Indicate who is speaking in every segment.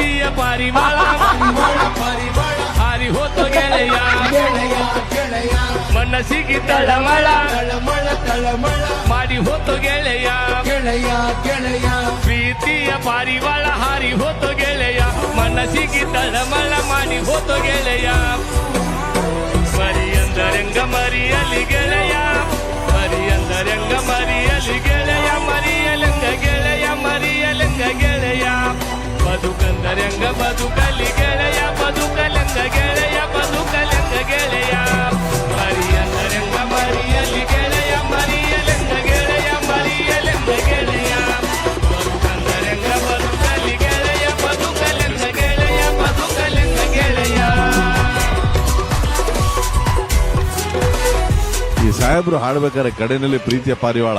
Speaker 1: ಪ್ರೀತಿಯ ಪರಿಮಳ. ಹಾರಿ ಹೋತು ಗೆಳೆಯ. ಮನಸ್ಸಿಗೆ ತಳಮಳ. ಮಾಡಿ ಹೋತು ಗೆಳೆಯ.
Speaker 2: ಗೆಳೆಯ
Speaker 1: ಪ್ರೀತಿಯ ಪರಿಮಳ. ಹಾರಿ ಹೋತು ಗೆಳೆಯ. ಮನಸ್ಸಿಗೆ ತಳಮಳ. ಮಾಡಿ ಹೋತು ಗೆಳೆಯ. ಬದುಕಂದರಂಗ ಬದುಕಲಿ ಗೆಳೆಯ ಬದುಕಲಂಗ ಗೆಳೆಯ ಬದುಕಲಂಗ ಗೆಳೆಯ. ಮರಿಯಂದರಂಗ ಮರಿಯಲಿ ಗೆಳೆಯ ಮರಿಯಲಂಗ ಗೆಳೆಯ ಮರಿಯಲಂಗ ಗೆಳೆಯ. ಬದುಕಂದರಂಗ ಬದುಕಲಿ ಗೆಳೆಯ ಬದುಕಲಂಗ ಗೆಳೆಯ ಬದುಕಲಂಗ ಗೆಳೆಯ.
Speaker 3: ಈ ಸಾಹೇಬ್ರು ಹಾಡ್ಬೇಕಾದ್ರೆ ಕಡೆನಲ್ಲಿ ಪ್ರೀತಿಯ ಪಾರಿವಾಳ.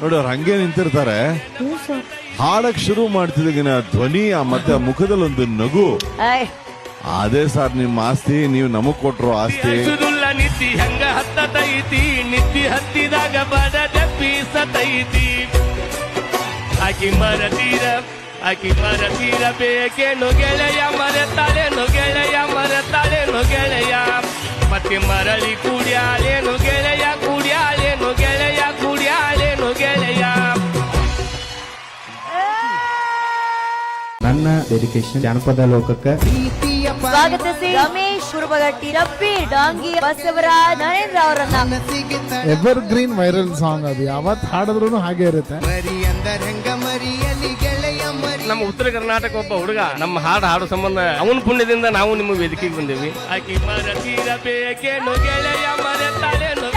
Speaker 3: ನೋಡಿ ಅವ್ರು ಹಂಗೆ ನಿಂತಿರ್ತಾರೆ. ಹಾಡಕ್ ಶುರು ಮಾಡ್ತಿದ್ದಾಗಿನ ಧ್ವನಿ ಆ ಮತ್ತೆ ಆ ಮುಖದಲ್ಲಿ ಒಂದು ನಗು. ಅದೇ ಸರ್ ನಿಮ್ಮ ಆಸ್ತಿ ನೀವು ನಮಗ್ ಕೊಟ್ರು ಆಸ್ತಿ.
Speaker 1: ಸುದುಲ್ಲ ನಿತ್ತಿ ಹೆಂಗ ಹತ್ತತೈತಿ ನಿತ್ತಿ ಹತ್ತಿದಾಗ ಬಡ ಬೀಸತೈತಿ ಆಕಿ ಮರತೀರ ಆಕಿ ಮರತೀರ ಬೇಕೇನು ಗೆಳೆಯ ಮರೆತಾಳೇನು ಗೆಳೆಯ ಮರೆತಾಳೇನು ಗೆಳೆಯ ಮತ್ತೆ ಮರಳಿ ಕುಡಿಯಾಳೇನು ಗೆಳೆಯ
Speaker 4: ನನ್ನ ಡೆಡಿಕೇಶನ್ ಜಾನಪದ ಲೋಕಕ್ಕೆ.
Speaker 5: ಸ್ವಾಗತಿಸಿ ರಮೇಶ್ ಹುರುಬಗಟ್ಟಿ ರಬ್ಬಿ ಡಾಂಗಿ ಬಸವರಾಜ್ ನರೇಂದ್ರ ಅವರನ್ನ.
Speaker 6: ಎವರ್ ಗ್ರೀನ್ ವೈರಲ್ ಸಾಂಗ್ ಅದು. ಯಾವತ್ ಹಾಡಿದ್ರು ಹಾಗೆ ಇರುತ್ತೆ.
Speaker 1: ನಮ್ಮ ಉತ್ತರ ಕರ್ನಾಟಕ ಒಬ್ಬ ಹುಡುಗ ನಮ್ಮ ಹಾಡು ಹಾಡು ಸಂಬಂಧ ಅವನ ಪುಣ್ಯದಿಂದ ನಾವು ನಿಮ್ಮ ವೇದಿಕೆಗೆ ಬಂದೇವಿ. ಆಕೆ ಮರತೀರ ಬೇಕೇನು ಗೆಳೆಯ ಮರೆತಾಳೇನು